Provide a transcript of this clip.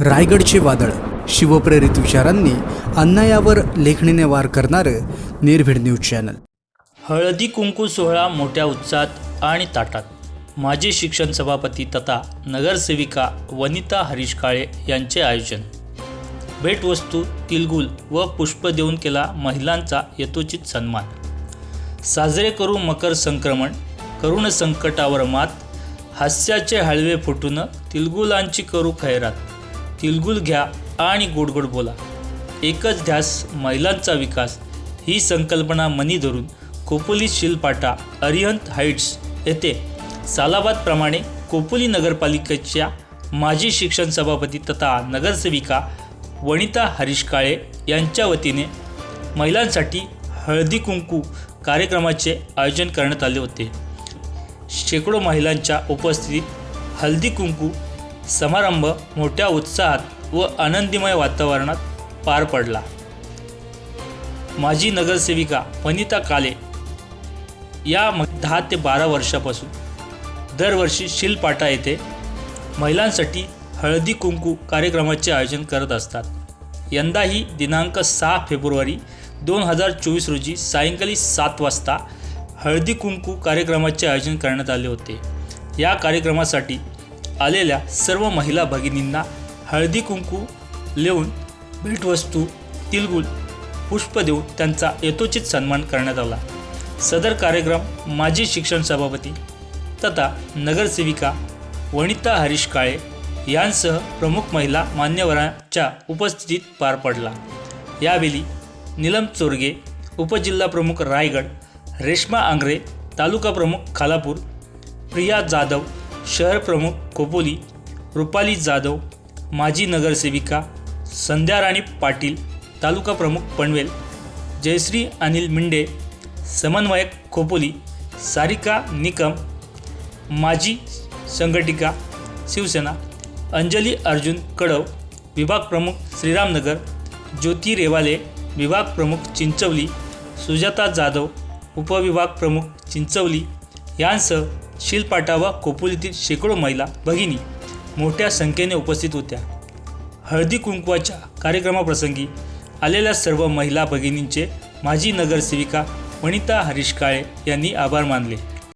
रायगडचे वादळ. शिवप्रेरित विचारांनी अन्यायावर लेखणीने वार करणारं निर्भीड न्यूज चॅनल. हळदी कुंकू सोहळा मोठ्या उत्साहात आणि ताटात. माजी शिक्षण सभापती तथा नगरसेविका वनिता हरीश काळे यांचे आयोजन. भेटवस्तू तिलगुल व पुष्प देऊन केला महिलांचा यथोचित सन्मान. साजरे करू मकर संक्रमण करुण संकटावर मात हास्याचे हळवे फुटून तिलगुलांची करू खैरात. तिलगुल घ्या आणि गोड गोड बोला. एकच ध्यास महिलांचा विकास ही संकल्पना मनी धरून कोपोली शिलपाटा अरिहंत हाईट्स येथे सालाबादप्रमाणे कोपोली नगरपालिकेच्या माजी शिक्षण सभापती तथा नगरसेविका वनिता हरीश काळे यांच्या वतीने महिलांसाठी हळदी कुंकू कार्यक्रमाचे आयोजन करण्यात आले होते. शेकडो महिलांच्या उपस्थितीत हळदी कुंकू समारंभ मोठ्या उत्साहात व आनंदीमय वातावरणात पार पडला. माजी नगरसेविका वनिता काले या म दहा ते बारा वर्षापासून दरवर्षी शिलपाटा येथे महिलांसाठी हळदी कुंकू कार्यक्रमाचे आयोजन करत असतात. यंदाही दिनांक सहा फेब्रुवारी दोन हजार चोवीस रोजी सायंकाळी सात वाजता हळदी कुंकू कार्यक्रमाचे आयोजन करण्यात आले होते. या कार्यक्रमासाठी आलेल्या सर्व महिला भगिनींना हळदी कुंकू लेऊन भेटवस्तू तिलगुल पुष्प देऊन त्यांचा यथोचित सन्मान करण्यात आला. सदर कार्यक्रम माजी शिक्षण सभापती तथा नगरसेविका वनिता हरीश काळे यांसह प्रमुख महिला मान्यवरांच्या उपस्थितीत पार पडला. यावेळी नीलम चोरगे उपजिल्हा प्रमुख रायगड रेश्मा आंग्रे तालुका प्रमुख खालापूर प्रिया जाधव शहर प्रमुख खोपोली रुपाली जाधव माजी नगरसेविका संध्याराणी पाटील तालुका प्रमुख पनवेल जयश्री अनिल मिंडे समन्वयक खोपोली सारिका निकम माजी संघटिका शिवसेना अंजली अर्जुन कडव विभाग प्रमुख श्रीरामनगर ज्योती रेवाले विभाग प्रमुख चिंचवली सुजाता जाधव उपविभाग प्रमुख चिंचवली यांसह शिलपाटा व कोपोलीतील शेकडो महिला भगिनी मोठ्या संख्येने उपस्थित होत्या. हळदी कुंकवाच्या कार्यक्रमाप्रसंगी आलेल्या सर्व महिला भगिनींचे माजी नगरसेविका वनिता हरीश काळे यांनी आभार मानले.